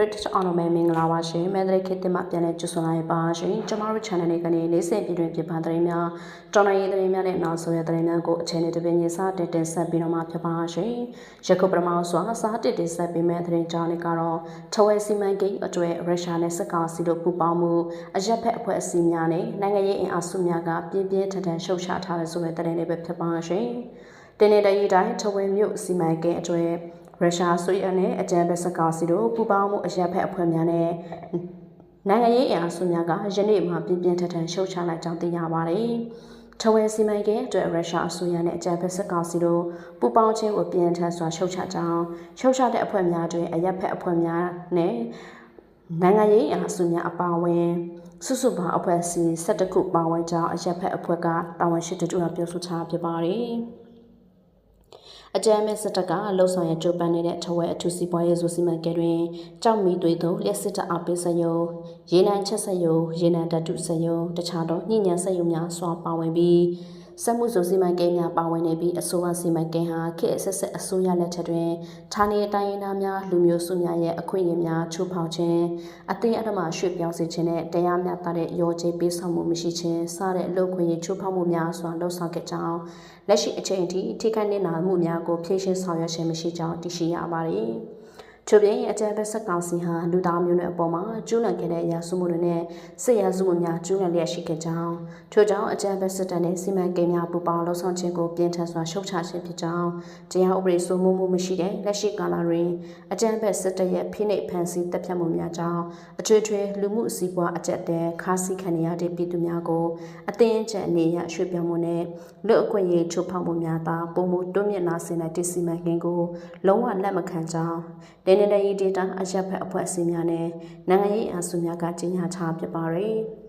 Reddit အားလုံးပဲမင်္ဂလာပါရှင်မန္တလေးခေတ်သစ်မှပြန်လည်ကြိုဆိုလိုက်ပါရှင်ကျမတို့ channel လေးကနေနေ့စဉ်ပြည်တွင်ပြပသတင်းများတော်နိုင်ရေးသတင်းများနဲ့နောက်ဆိုရသတင်းများကိုအချိန်နဲ့တပင်းညီစတင်တင်ဆက်ပြီးတော့မှဖြစ်ပါရှင်ယခုပထမစွာစားတစ်တင်ဆက်ပေးမယ့်သတင်းကြောင်းလေးကတော့ထဝဲစီမံကိန်းအတွေ့ရုရှားနဲ့စက်ကောင်စီတို့ပူးပေါင်းမှုအရက်ဖက်အဖွဲ့အစည်းများနဲ့နိုင်ငံရေးအင်အားစုများကပြင်းပြင်းထန်ထန်ရှုတ်ချထားတဲ့ဆိုတဲ့သတင်းလေးပဲဖြစ်ပါရှင်တင်းနေတဲ့ရေးတိုင်းထဝဲမြို့စီမံကိန်းအတွေ့ ရုရှားဆွေးအနဲ့အကြံပေးစကားစီတို့ပူးပေါင်းမှုအရက်ဖက်အဖွဲ့များနဲ့နိုင်ငံရေးအင်အားစုများကယနေ့မှပြင်းပြင်းထန်ထန်ရှုတ်ချလိုက်ကြောင်းသိရပါတယ်။ထဝယ်စီမံကိန်းအတွက်ရုရှားအစိုးရနဲ့အကြံပေးစကားစီတို့ပူးပေါင်းခြင်းကိုပြင်ထန်စွာရှုတ်ချကြောင်းရှုတ်ချတဲ့အဖွဲ့များတွင်အရက်ဖက်အဖွဲ့များနဲ့နိုင်ငံရေးအင်အားစုများအပါအဝင်စုစုပေါင်းအဖွဲ့အစည်း12ခုပါဝင်ကြောင်းအရက်ဖက်အဖွဲ့ကတာဝန်ရှိသူတို့ကပြောဆိုထားဖြစ်ပါတယ်။ အကြမ်းမဲ့စစ်တပ်ကလှုပ်ဆောင်ရကြိုးပမ်းနေတဲ့ထဝဲအထူးစီးပွားရေးစုစီမံကိန်းတွင်ကြောက်မီသွေးတို့လျှက်စစ်တပ်အပိစယုံရေနံချက်စယုံရေနံဓာတုစယုံတခြားသောညဉ့်ညံစယုံများစွာပါဝင်ပြီး စက်မှုစုစီမံကိန်းများပါဝင်နေပြီးအစိုးရစီမံကိန်းဟာခေတ်အဆက်ဆက်အစိုးရလက်ထက်တွင်ဌာနေတိုင်းရင်းသားများလူမျိုးစုများရဲ့အခွင့်အရေးများချိုးဖောက်ခြင်းအသိအဓမ္မရွှေ့ပြောင်းစေခြင်းနဲ့တရားမျှတတဲ့ရောကျေးပေးဆောင်မှုမရှိခြင်းစတဲ့အလုပ်ခွင့်ရေးချိုးဖောက်မှုများစွာလှုပ်ဆောင်ခဲ့ကြောင်းလက်ရှိအချိန်အထိထိခိုက်နေနာမှုများကိုဖြေရှင်းဆောင်ရွက်ခြင်းမရှိကြောင်းသိရှိရပါတယ်။ ချို့ပြင်အကြံပေးဆက်ကောင်စီဟာလူသားမျိုးနွယ်အပေါ်မှာကျူးလွန်ခဲ့တဲ့အရာစုမှုတွေနဲ့စစ်ရာစုမှုများကျူးလွန်လျက်ရှိခဲ့ကြောင်းထို့ကြောင့်အကြံပေးစစ်တပ်နဲ့စီမံကိန်းများပူးပေါင်းလှုပ်ဆောင်ခြင်းကိုပြင်းထန်စွာရှုတ်ချခြင်းဖြစ်ကြောင်းတရားဥပဒေစိုးမိုးမှုမရှိတဲ့လက်ရှိကာလတွင်အကြံပေးစစ်တပ်ရဲ့ဖိနှိပ်ဖန်ဆီးတပ်ဖြတ်မှုများကြောင့်အထွေထွေလူမှုစီးပွားအကျက်တဲခါးစည်းခံရတဲ့ပြည်သူများကိုအသင်းချက်အနေရရွှေ့ပြောင်းမှုနဲ့လူအခွင့်အရေးချိုးဖောက်မှုများသာပုံမှုတွန်းမြင့်လာစေတဲ့တစီမံကိန်းကိုလုံးဝလက်မခံကြောင်းဒင်းနေတဲ့ရေးဒေတာအရက်ဖက်အဖွဲ့အစည်းများနဲ့နိုင်ငံရေးအစုများကကြီးညာထားဖြစ်ပါတယ်။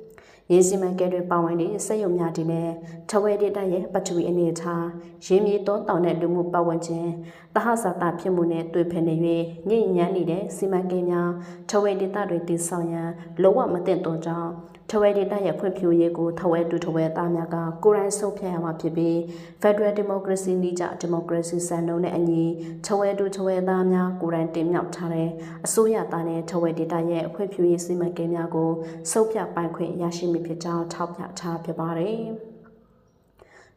ရေးစီမံကိန်းတွေပါဝင်တဲ့စက်ရုံများဒီနဲ့ထဝဲဒေတာရဲ့ပထဝီအနေအထားရင်းမြေတောတောင်တဲ့လူမှုပတ်ဝန်းကျင်တဟဇာတာဖြစ်မှုနဲ့တွေ့ဖက်နေ၍ညဉ့်ညမ်းနေတဲ့စီမံကိန်းများထဝဲဒေတာတွေတည်ဆောက်ရန်လုံးဝမသင့်တော်ကြောင်းထဝဲဒေတာရဲ့ဖွံ့ဖြိုးရေးကိုထဝဲတူထဝဲသားများကကိုယ်တိုင်ဆုံးဖြတ်ရမှာဖြစ်ပြီး Federal Democracy နည်းကျ Democracy စံနှုန်းနဲ့အညီထဝဲတူထဝဲသားများကိုယ်တိုင်တင်မြှောက်ထားတဲ့အစိုးရသားနဲ့ထဝဲဒေတာရဲ့ဖွံ့ဖြိုးရေးစီမံကိန်းများကိုစုပ်ပြပိုင်ခွင့်ရရှိမိဖြစ်ကြောင်းထောက်ပြထားဖြစ်ပါတယ်။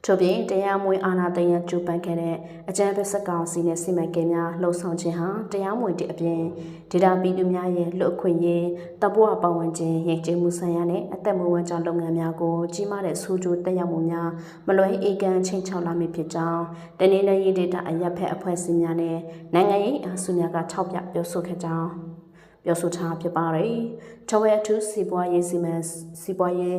ထို့ပြင်တရားမွေအာဏာသိမ်းရန်ကြိုးပမ်းခဲ့တဲ့အကြံပေးစက်ကောင်စီနဲ့စီမံကိန်းများလှုံ့ဆော်ခြင်းဟာတရားမွေတဲ့အပြင်ဒေတာပြည်သူများရဲ့လူအခွင့်အရေးတပွားပတ်ဝန်းကျင်ရည်ကျမှုဆိုင်ရာနဲ့အသက်မွေးဝမ်းကြောင်းလုပ်ငန်းများကိုကြီးမားတဲ့ဆိုးကျိုးတက်ရောက်မှုများမလွဲအေကံချင်းချောက်လာမိဖြစ်ကြောင်းတနင်္လာရီဒေတာအရက်ဖက်အဖွဲ့အစည်းများနဲ့နိုင်ငံရေးအစုများကထောက်ပြပြောဆိုခဲ့ကြောင်း ပြောဆိုထားဖြစ်ပါတယ်။ထဝဲအထူးစီးပွားရေးစီမံစီးပွားရေး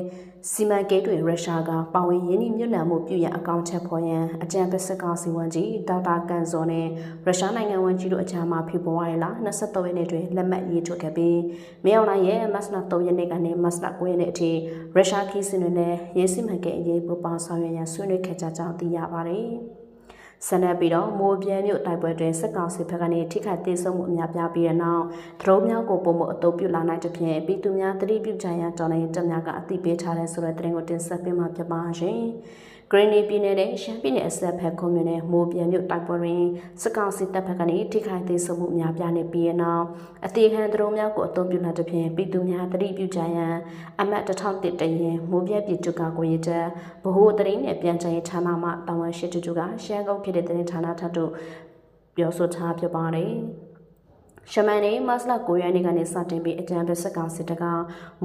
စီမံကိန်းတွေရုရှားကပါဝင်ရင်းနှီးမြှုပ်နှံမှုပြုရန်အကောင့်ချက်ဖော်ရန်အကြံပေးစကားစီဝန်ကြီးဒေါက်တာကန်ဇော်နဲ့ရုရှားနိုင်ငံဝန်ကြီးတို့အကြမ်းမှာဖေဖော်ဝါရီလ23ရက်နေ့တွင်လက်မှတ်ရေးထိုးခဲ့ပြီးမြေအောင်နိုင်ရဲ့မတ်လ3ရက်နေ့ကနေမတ်လ9ရက်နေ့အထိရုရှားခီးစင်တွေနဲ့ရေးစီမံကိန်းအရေးပူပေါင်းဆောင်ရွက်ရန်ဆွေးနွေးခဲ့ကြကြောင်းသိရပါတယ်။ ဆန္ဒပြီးတော့မိုးပြဲမြို့တိုက်ပွဲတွင်စစ်ကောင်စီဘက်ကနေထိခိုက်သေးဆုံးမှုအများပြားပြီးတဲ့နောက်ဒရုန်းများကိုပုံမှုအုပ်ပြုလာနိုင်တဲ့ဖြင့်ပြည်သူများတတိပြုကြရန်တော်လိုင်းတက်များကအသိပေးထားတဲ့ဆိုတဲ့သတင်းကိုတင်ဆက်ပေးမှာဖြစ်ပါရှင်။ ဂရင်းနီပြည်နယ်နဲ့ရှမ်းပြည်နယ်အစပ်ဘက်ကွန်မြူနယ်မိုးပြန်မြို့တိုက်ပွဲတွင်စစ်ကောင်စီတပ်ဖက်ကနေထိခိုက်သေးဆုံးမှုအများပြားနေပြီးနောက်အသေးခံဒရုန်းများကိုအသုံးပြုလာတဲ့ဖြင့်ပြည်သူများတတိပြုကြရန်အမတ်1001တရင်မိုးပြပြည်จุကကိုရတဲ့ဗဟိုတရင်နဲ့ပြန်ချင်ဌာနမှတာဝန်ရှိသူကရှမ်းကုန်းဖြစ်တဲ့တင်ဌာနထပ်တို့ပြောဆိုထားဖြစ်ပါတယ်။ ရှမန်နေမတ်လ9ရက်နေ့ကနေစတင်ပြီးအကြံပေးဆက်ကောင်စစ်တက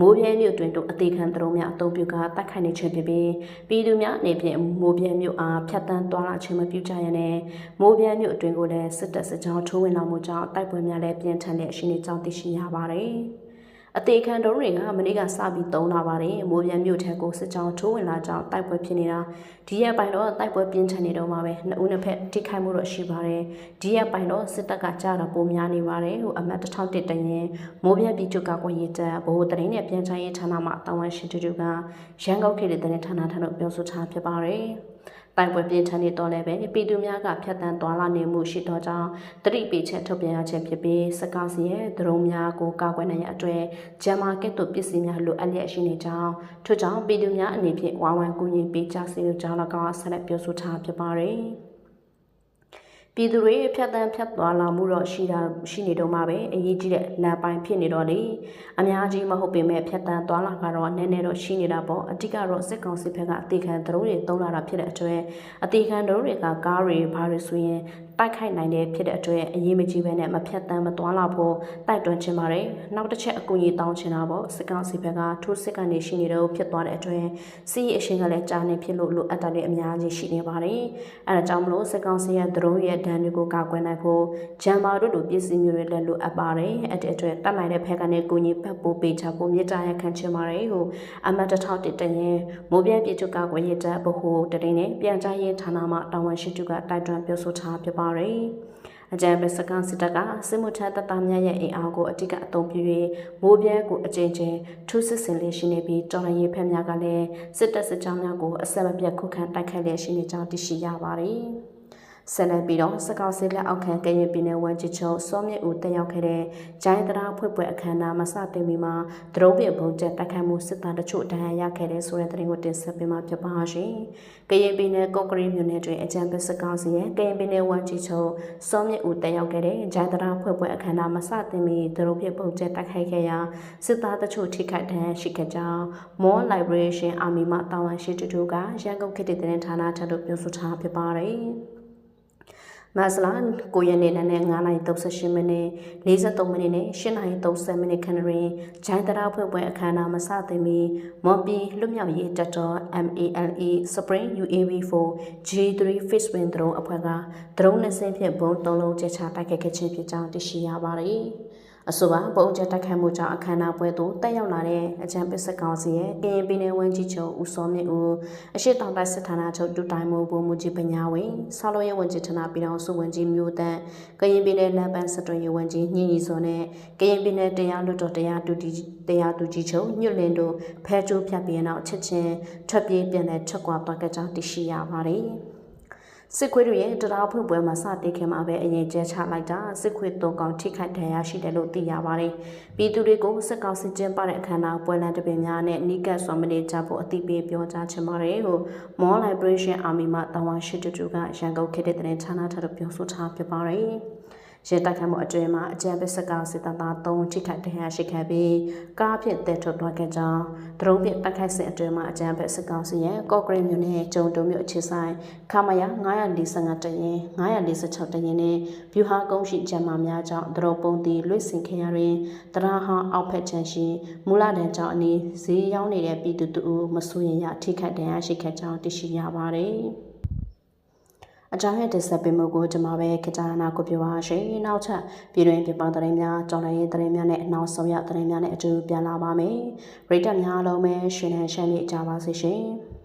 မိုးပြဲမြို့တွင်တို့အသေးခံတရုံများအုံပြုကတိုက်ခိုက်နေခြင်းဖြစ်ပြီးပြည်သူများအနေဖြင့်မိုးပြဲမြို့အားဖျက်ဆီးသွားလာခြင်းမပြုကြရနဲ့မိုးပြဲမြို့အတွင်ကိုလည်းစစ်တပ်စစ်ကြောင်းထိုးဝင်လာမှုကြောင့်တိုက်ပွဲများလည်းပြင်းထန်တဲ့အရှိန်ကြောင့်သိရှိရပါတယ်။ အသေးခံတုံးတွေကမနေ့ကစပြီးသုံးလာပါတယ်မိုးပြန်မြို့ထက်ကိုစစ်ကြောင်းထိုးဝင်လာကြောင်းတိုက်ပွဲဖြစ်နေတာဒီရက်ပိုင်းတော့တိုက်ပွဲပြင်းထန်နေတော့မှာပဲနှစ်ဦးနှစ်ဖက်ထိခိုက်မှုတော့ရှိပါတယ်ဒီရက်ပိုင်းတော့စစ်တပ်ကကြာတော့ပုံများနေပါတယ်ဟိုအမတ်1001တရင်မိုးပြန်ပြည်ချုပ်ကကွန်ရက်တက်ဘိုးတရင်နဲ့ပြန်ချရေးဌာနမှတာဝန်ရှိသူတွေကရန်ကုန်ခေတ်တဲ့ဌာနထံတို့ပြောဆိုထားဖြစ်ပါတယ် တိုင်ပွဲပြင်းထန်နေတော့လည်းပဲပြည်သူများကဖြတ်တန်းသွားလာနေမှုရှိတော့ကြောင်းတတိပိချက်ထုတ်ပြန်ရခြင်းဖြစ်ပြီးစကားစီရဲ့ဒရုံများကိုကာကွယ်နိုင်ရအတွက်ဂျမ်မာကက်တို့ပစ္စည်းများလိုအပ်လျက်ရှိနေကြောင်းထို့ကြောင့်ပြည်သူများအနေဖြင့်ဝါဝန်ကူညီပေးကြစေလို့ကြောင်း၎င်းဆက်လက်ပြောဆိုထားဖြစ်ပါတယ်။ ပြည်သူတွေဖြတ်တန်းဖြတ်သွားလာမှုတော့ရှိတာရှိနေတော့မှာပဲအရေးကြီးတဲ့လမ်းပိုင်းဖြစ်နေတော့လေအများကြီးမဟုတ်ပေမဲ့ဖြတ်တန်းသွားလာကတော့နည်းနည်းတော့ရှိနေတာပေါ့အတိကတော့စစ်ကောင်စီဘက်ကအသေးခံသူတို့တွေတုံးလာတာဖြစ်တဲ့အတွက်အသေးခံတို့တွေကကားတွေဘာတွေဆိုရင်တိုက်ခိုက်နိုင်တဲ့ဖြစ်တဲ့အတွက်အရေးမကြီးပဲနဲ့မဖြတ်တန်းမသွားလာဖို့တိုက်တွန်းချင်ပါတယ်နောက်တစ်ချက်အကူအညီတောင်းချင်တာပေါ့စစ်ကောင်စီဘက်ကထိုးစစ်ကနေရှိနေတော့ဖြစ်သွားတဲ့အတွက်စီးအရှင်ကလည်းကြားနေဖြစ်လို့လိုအပ်တာတွေအများကြီးရှိနေပါတယ်အဲဒါကြောင့်မလို့စစ်ကောင်စီရဲ့ဒရုန်းရဲ့ဒဏ်တွေကိုကာကွယ်နိုင်ဖို့ဂျမ်ဘာတို့လိုပြည်စည်းမျိုးတွေလည်းလိုအပ်ပါတယ်အဲ့ဒီအတွက်တတ်နိုင်တဲ့ဖက်ကနေကူညီပတ်ပို့ပေးချဖို့မြေတားရခံချင်ပါတယ်ဟိုအမတ်တထောက်တတရင်မိုးပြပြည်ချုပ်ကာကွယ်ရေးတပ်ဗဟိုတရင်နဲ့ပြန်ကြားရေးဌာနမှတာဝန်ရှိသူကတိုက်တွန်းပြောဆိုထားဖြစ်ပါတယ်အကြံပေးစကန်စစ်တပ်ကစစ်မှုထမ်းတပ်သားများရဲ့အင်အားကိုအတိကအသုံးပြု၍မိုးပြဲကိုအကြိမ်ကြိမ်ထုစစ်ဆင်လေးရှိနေပြီးတော်လှန်ရေးဖက်များကလည်းစစ်တပ်စစ်ကြောင်းများကိုအဆက်မပြတ်ခုခံတိုက်ခိုက်လျက်ရှိနေကြောင်းသိရှိရပါတယ်။ ဆက်လက်ပြီးတော့စကောက်စစ်လက်အောက်ခံကရင်ပြည်နယ်ဝန်ကြီးချုပ်စောမြင့်ဦးတက်ရောက်ခဲ့တဲ့ဂျိုင်းတရားဖွဲ့ပွဲအခမ်းအနားမှာစတင်ပြီးမှဒရုန်းပစ်ဘုံကျက်တိုက်ခိုက်မှုစစ်သားတချို့ဒဏ်ရာရခဲ့တဲ့ဆိုတဲ့သတင်းကိုတင်ဆက်ပေးမှာဖြစ်ပါရှင်။ကရင်ပြည်နယ်ကော့ကရီမြို့နယ်တွင်အကြံပေးစကောက်စီရဲ့ကရင်ပြည်နယ်ဝန်ကြီးချုပ်စောမြင့်ဦးတက်ရောက်ခဲ့တဲ့ဂျိုင်းတရားဖွဲ့ပွဲအခမ်းအနားမှာစတင်ပြီးဒရုန်းပစ်ဘုံကျက်တိုက်ခိုက်ခဲ့ရာစစ်သားတချို့ထိခိုက်ဒဏ်ရာရှိခဲ့ကြောင်း More Liberation Army မှတာဝန်ရှိသူတို့ကရန်ကုန်ခေတ်တည်တဲ့ဌာနထံသို့ပြောဆိုထားဖြစ်ပါတယ်။ မဆလာ9ရက်နေ့နဲ့9:38မိနစ်43မိနစ်နဲ့8:30မိနစ်ခန့်တွင်ဂျိုင်းတရာဖွဲ့ပွဲအခမ်းအနားမစတင်မီမွန်ပြည်လွတ်မြောက်ရေးတပ်တော် MALE Spring UAV4 G3 Fish Wing drone အဖွဲ့ကဒရုန်းနဲ့ဆင်းဖြင့်ဘုံ၃လုံးကျချတိုက်ခိုက်ခဲ့ခြင်းဖြစ်ကြောင်းသိရှိရပါတယ်။ အဆိုပါပုံကျတက်ခတ်မှုကြောင့်အခမ်းအနားပွဲသို့တက်ရောက်လာတဲ့အကြံပေးစစ်ကောင်စီရဲ့ကရင်ပြည်နယ်ဝန်ကြီးချုပ်ဦးစောမြင့်ဦးအရှိတောင်တိုင်းစစ်ဌာနချုပ်ဒုတိုင်မှုဗိုလ်မှူးကြီးပညာဝင်းဆောလိုရဲဝန်ကြီးဌာနပြည်တော်စုဝန်ကြီးမျိုးတန်းကရင်ပြည်နယ်လမ်းပန်းစတွရေးဝန်ကြီးညင်ကြီးစောနဲ့ကရင်ပြည်နယ်တရားလွတ်တော်တရားဒုတိတရားသူကြီးချုပ်ညွတ်လင်းတို့ဖဲကျိုးဖြတ်ပြီးနောက်ချက်ချင်းထွက်ပြေးပြန်တဲ့ချက်ကွာသွားကြကြောင်းသိရှိရပါတယ်။ စစ်ခွေးတွေရဲ့တရားဖွင့်ပွဲမှာစတင်ခင်မှာပဲအရင်ကျဲချလိုက်တာစစ်ခွေးသုံးကောင်ထိခိုက်ဒဏ်ရာရှိတယ်လို့သိရပါတယ်။ပြည်သူတွေကိုစစ်ကောင်စစ်ကျင်းပတဲ့အခမ်းအနားပွဲလမ်းတပင်များနဲ့နီးကပ်စွာမနေကြဖို့အသိပေးပြောကြားချင်ပါတယ်လို့ More Liberation Army မှတာဝန်ရှိသူကရန်ကုန်ခေတ်တဲ့တဲ့ဌာနထပ်ပြောဆိုထားဖြစ်ပါတယ်။ ရဲတိုက်ခိုက်မှုအတွင်းမှာအကြံပေးစကားစစ်သားသား၃ထိခိုက်ဒဏ်ရာရှိခဲ့ပြီးကားဖြင့်တဲထုတ်သွားခဲ့ကြောင်းဒရုန်းဖြင့်တိုက်ခိုက်စဉ်အတွင်းမှာအကြံပေးစကားစီရဲ့ကော့ဂရိတ်မြို့နယ်ကျုံတုံမြို့အခြေဆိုင်ခမရ945တရင်946တရင်နဲ့ဗျူဟာကုန်းရှိဂျမာများကြောင့်ဒရုန်းပုံတီလွင့်စင်ခရတွင်တရာဟောင်းအောက်ဖက်ချန်ရှိမူလတန်းကြောင့်အနီးဈေးရောက်နေတဲ့ပြည်သူတို့မဆိုရင်ရထိခိုက်ဒဏ်ရာရှိခဲ့ကြောင်းသိရှိရပါတယ်။ အကြောင်းရတင်ဆက်ပေးမှုကိုကျွန်မပဲခေတ္တနာကိုပြောပါရှင်။နောက်ထပ်ပြည်တွင်းပြည်ပသတင်းများကြောင်းလည်းသတင်းများနဲ့နောက်ဆုံးရသတင်းများနဲ့အတူပြန်လာပါမယ်။ရိတ်တက်များလုံးပဲရှင်နဲ့ရှမ်းမြေကြပါစေရှင်။